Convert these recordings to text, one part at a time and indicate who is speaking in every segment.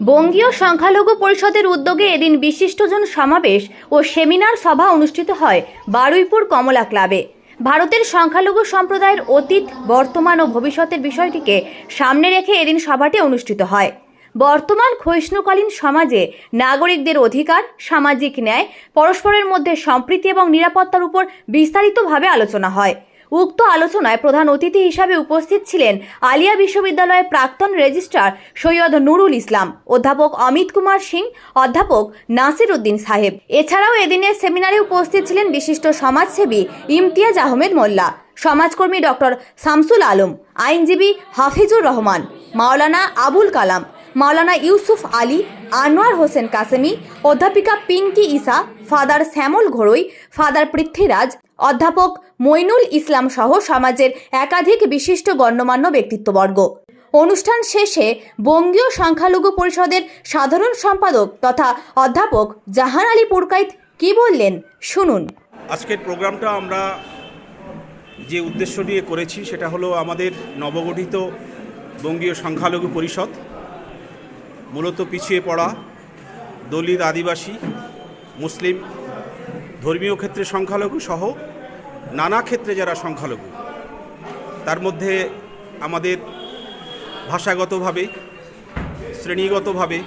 Speaker 1: বঙ্গীয় সংখ্যালঘু পরিষদের উদ্যোগে এদিন বিশিষ্টজন সমাবেশ ও সেমিনার সভা অনুষ্ঠিত হয় বারুইপুর কমলা ক্লাবে। ভারতের সংখ্যালঘু সম্প্রদায়ের অতীত, বর্তমান ও ভবিষ্যতের বিষয়টিকে সামনে রেখে এদিন সভাটি অনুষ্ঠিত হয়। বর্তমান ক্ষয়িষ্ণুকালীন সমাজে নাগরিকদের অধিকার, সামাজিক ন্যায়, পরস্পরের মধ্যে সম্প্রীতি এবং নিরাপত্তার উপর বিস্তারিতভাবে আলোচনা হয়। উক্ত আলোচনায় প্রধান অতিথি হিসাবে উপস্থিত ছিলেন আলিয়া বিশ্ববিদ্যালয়ের প্রাক্তন রেজিস্ট্রার সৈয়দ নুরুল ইসলাম, অধ্যাপক অমিত কুমার সিং, অধ্যাপক নাসির উদ্দিন সাহেব। এছাড়াও এদিনের সেমিনারে উপস্থিত ছিলেন বিশিষ্ট সমাজসেবী ইমতিয়াজ আহমেদ মোল্লা, সমাজকর্মী ডক্টর শামসুল আলম, আইনজীবী হাফিজুর রহমান, মাওলানা আবুল কালাম, মাওলানা ইউসুফ আলী, আনোয়ার হোসেন কাসেমি, অধ্যাপিকা পিঙ্কি ইসা, ফাদার শ্যামল ঘোড়ই ফাদার পৃথ্বীরাজ অধ্যাপক মইনুল ইসলাম সহ সমাজের একাধিক বিশিষ্ট গণ্যমান্য ব্যক্তিত্ববর্গ। অনুষ্ঠান শেষে বঙ্গীয় সংখ্যালঘু পরিষদের সাধারণ সম্পাদক তথা অধ্যাপক জাহান আলী পুরকাইত কি বললেন শুনুন।
Speaker 2: আজকের প্রোগ্রামটা আমরা যে উদ্দেশ্য নিয়ে করেছি সেটা হলো আমাদের নবগঠিত বঙ্গীয় সংখ্যালঘু পরিষদ, মূলত পিছিয়ে পড়া দলিত আদিবাসী, মুসলিম ধর্মীয় ক্ষেত্রে সংখ্যালঘু সহ নানা ক্ষেত্রে যারা সংখ্যালঘু, তার মধ্যে আমাদের ভাষাগতভাবে, শ্রেণীগতভাবে,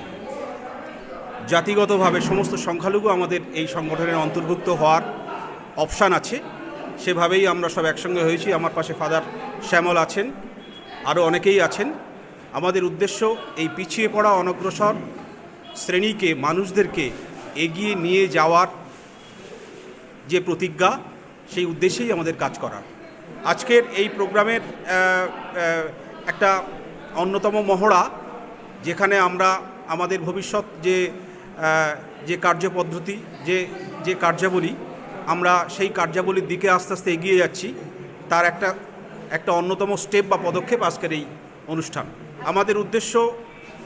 Speaker 2: জাতিগতভাবে সমস্ত সংখ্যালঘু আমাদের এই সংগঠনের অন্তর্ভুক্ত হওয়ার অপশান আছে। সেভাবেই আমরা সব একসঙ্গে হয়েছি। আমার পাশে ফাদার শ্যামল আছেন, আরও অনেকেই আছেন। আমাদের উদ্দেশ্য এই পিছিয়ে পড়া অনগ্রসর শ্রেণীকে, মানুষদেরকে এগিয়ে নিয়ে যাওয়ার যে প্রতিজ্ঞা, সেই উদ্দেশ্যেই আমাদের কাজ করা। আজকের এই প্রোগ্রামের একটা অন্যতম মহড়া, যেখানে আমরা আমাদের ভবিষ্যৎ যে যে কার্যপদ্ধতি, যে যে কার্যাবলী, আমরা সেই কার্যাবলীর দিকে আস্তে আস্তে এগিয়ে যাচ্ছি। তার একটা একটা অন্যতম স্টেপ বা পদক্ষেপ আজকের এই অনুষ্ঠান। আমাদের উদ্দেশ্য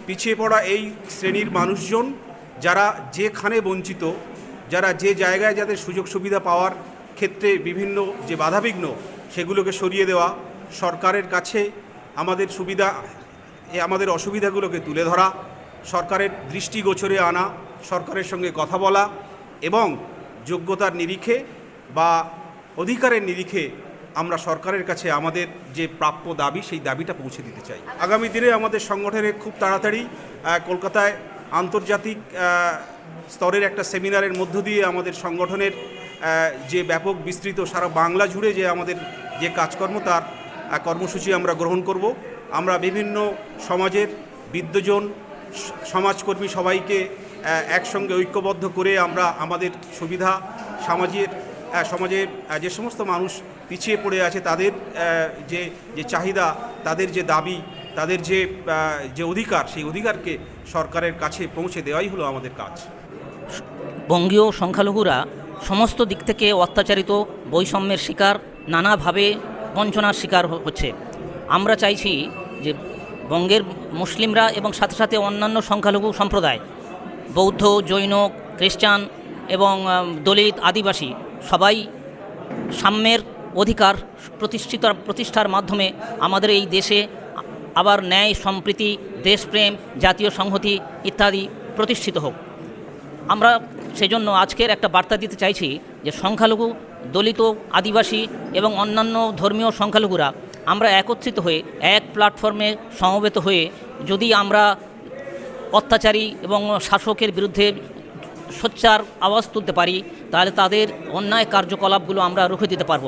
Speaker 2: পিছিয়ে পড়া এই শ্রেণির মানুষজন, যারা যেখানে বঞ্চিত যারা যে জায়গায় যাদের সুযোগ সুবিধা পাওয়ার ক্ষেত্রে বিভিন্ন যে বাধাবিঘ্ন সেগুলোকে সরিয়ে দেওয়া সরকারের কাছে আমাদের সুবিধা আমাদের অসুবিধাগুলোকে তুলে ধরা, সরকারের দৃষ্টিগোচরে আনা, সরকারের সঙ্গে কথা বলা এবং যোগ্যতার নিরিখে বা অধিকারের নিরিখে আমরা সরকারের কাছে আমাদের যে প্রাপ্য দাবি, সেই দাবিটা পৌঁছে দিতে চাই। আগামী দিনে আমাদের সংগঠনে খুব তাড়াতাড়ি কলকাতায় আন্তর্জাতিক স্তরের একটা সেমিনারের মধ্য দিয়ে আমাদের সংগঠনের যে ব্যাপক বিস্তৃত সারা বাংলা জুড়ে যে আমাদের যে কাজকর্ম, তার কর্মসূচি আমরা গ্রহণ করব। আমরা বিভিন্ন সমাজের বিদ্যজন সমাজকর্মী সবাইকে একসঙ্গে ঐক্যবদ্ধ করে আমরা আমাদের সুবিধা, সমাজের সমাজে যে সমস্ত মানুষ পিছিয়ে পড়ে আছে, তাদের যে যে চাহিদা, তাদের যে দাবি তাদের যে যে অধিকার, সেই অধিকারকে সরকারের কাছে পৌঁছে দেওয়াই হলো আমাদের কাজ।
Speaker 3: বঙ্গীয় সংখ্যালঘুরা সমস্ত দিক থেকে অত্যাচারিত, বৈষম্যের শিকার, নানাভাবে বঞ্চনার শিকার হচ্ছে। আমরা চাইছি যে বঙ্গের মুসলিমরা এবং সাথে সাথে অন্যান্য সংখ্যালঘু সম্প্রদায়, বৌদ্ধ, জৈন, খ্রিস্টান এবং দলিত, আদিবাসী সবাই সাম্যের অধিকার প্রতিষ্ঠিত, প্রতিষ্ঠার মাধ্যমে আমাদের এই দেশে আবার ন্যায় সম্প্রীতি, দেশপ্রেম, জাতীয় সংহতি ইত্যাদি প্রতিষ্ঠিত হোক। আমরা সেজন্য আজকের একটা বার্তা দিতে চাইছি যে সংখ্যালঘু, দলিত, আদিবাসী এবং অন্যান্য ধর্মীয় সংখ্যালঘুরা আমরা একত্রিত হয়ে এক প্ল্যাটফর্মে সমবেত হয়ে যদি আমরা অত্যাচারী এবং শাসকের বিরুদ্ধে সোচ্চার আওয়াজ তুলতে পারি, তাহলে তাদের অন্যায় কার্যকলাপগুলো আমরা রুখে দিতে পারব।